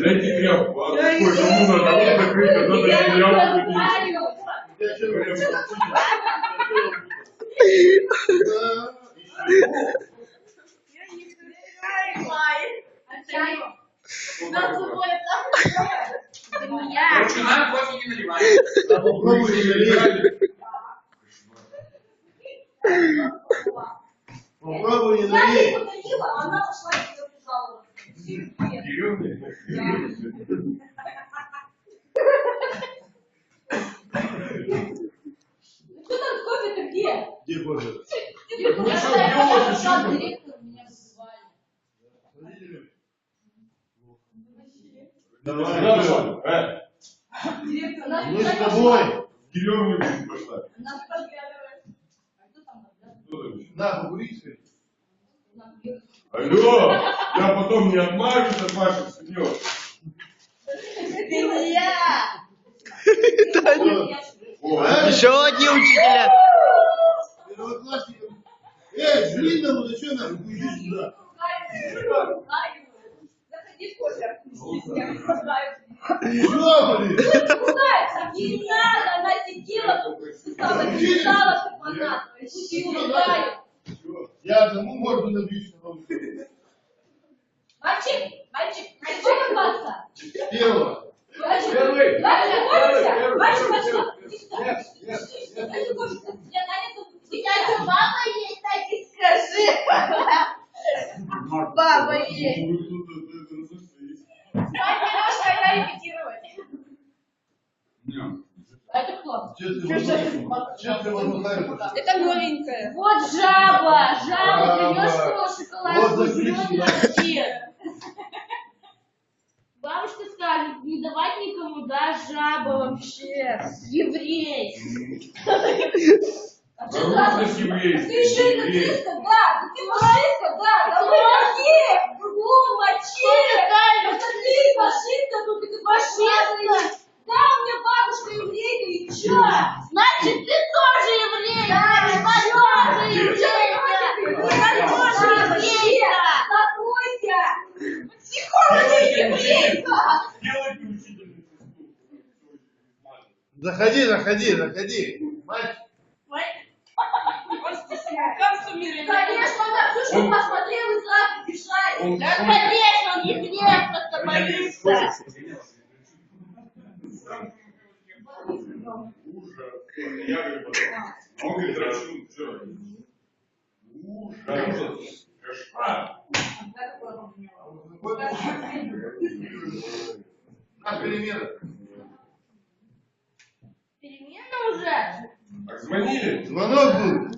Дайте тряпку. А какой кому надо? Вот закрыть, а надо тряпку. не нам кофе не наливают. Попробуй не налей. Попробуй не Я ей подарила, а она пошла Деревня. Что там кофе-то где? Где кофе? Ну делать, почему? Директор меня вызывали. Давай. Э, Директор Мы с тобой. в деревню блин, пошла. Нас подглядывает. А кто там подглядывает? Кто? На, покури, скорее. Нам бьет. Алло, я потом не отмажусь от ваших А? Еще одни учителя. Эй, длинному, ты что нахуй? Иди сюда. Заходи в? Ругается. Не надо, она сидела тут, сказала, писала. Сидела, ругаю. Я одному морду набью, что вам Мальчик, мальчик, ты что ругаться? Первого. Первый. Первый, первый, иди сюда. Нет, нет, нет. Я у тебя что, мама есть, так и скажи. Баба есть. Нет. Это кто? Это новенькая. Вот жаба. Жаба, Вот шоколадку, закрыть жрет сюда. вообще. Бабушка скажет, не давать никому, да, жаба вообще. Еврей. А. Ты еще и нацистка, да, ты нацистка, да, да помоги, кругом мочи, посмотри, фашистка, тут ты фашистка. Да, у меня бабушка еврейка, и чё? Значит, ты тоже еврей, да, ты тоже еврейка, я тоже еврейка. Закройся, психолог еврейка. Делайте учительницу. Заходи, заходи, заходи. Мальчик. Конечно, он на всю Он- посмотрел и сразу Да, он- конечно, он еврей, просто боится. Ужас. Я говорю, потом. А он говорит, Рашун, что? Ужас. Кошмар. На перемена. Звонили? Звонок был.